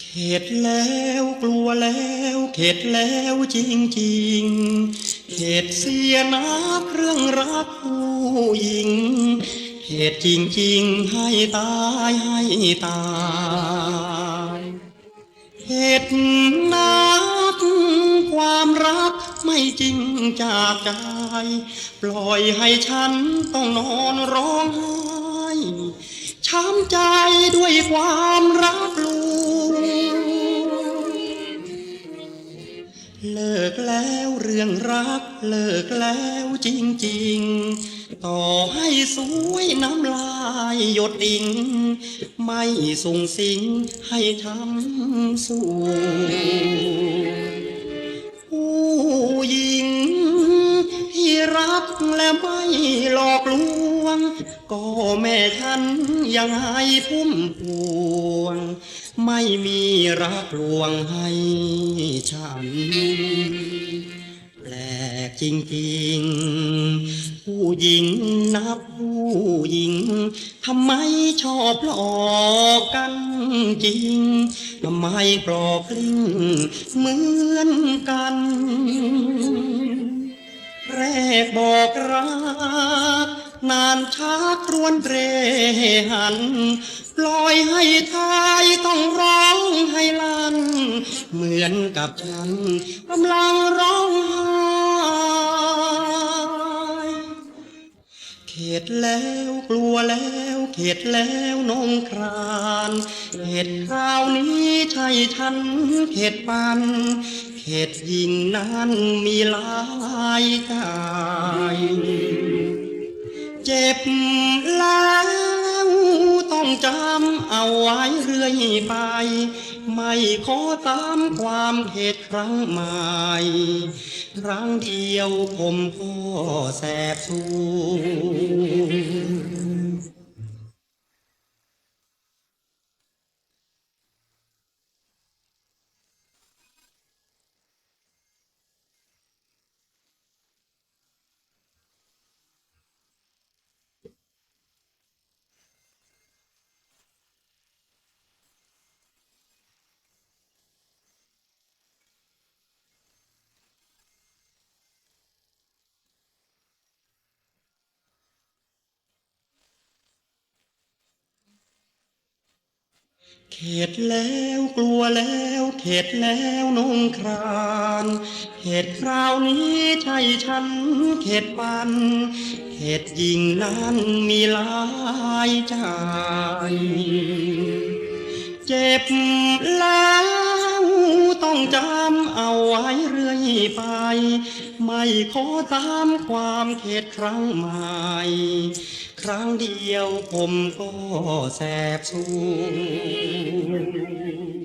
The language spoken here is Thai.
เข็ดแล้วกลัวแล้วเข็ดแล้วจริงจริงเข็ดเสียนักเรื่องรักผู้หญิงเข็ดจริงจริงให้ตายให้ตายเข็ดนักความรักไม่จริงจากใจ ปล่อยให้ฉันต้องนอนร้องไห้ ช้ำใจด้วยความรักลวงเลิกแล้วเรื่องรัก เลิกแล้วจริงๆ ต่อให้สวยน้ำลายหยดดิ่ง ไม่ส่งสิงให้ทำสู่ผู้หญิงที่รักและไม่หลอกลวง ก็แม่ฉันยังให้พุ่มพวง ไม่มีรักลวงให้ฉัน แปลกจริงๆ ผู้หญิงนับผู้หญิงทำไมชอบหลอกกันจริงทำไมกรอกลิ้งเหมือนกันแรกบอกรัก นานชักรวนเรหัน ปล่อยให้ทายต้องร้องให้ลัน เหมือนกับฉันกำลังร้องไห้เข็ดแล้วกลัวแล้วเข็ดแล้วนงครานเข็ดคราวนี้ใช่ฉันเข็ดปันเข็ดยิงนั้นมีหลายกาย เจ็บแล้วต้องจำเอาไว้เรื่อยไป ไม่ขอตามความเหตุครั้งใหม่ครั้งเดียวผมก็แสบสูง เข็ดแล้วกลัวแล้วเข็ดแล้วนงครานเข็ดคราวนี้ใช่ฉันเข็ดปันเข็ดยิงนั้นมีหลายใจ เจ็บแล้วต้องจำเอาไว้เรื่อยไป ไม่ขอตามความเข็ดครั้งใหม่ ครั้งเดียวผมก็แสบสูง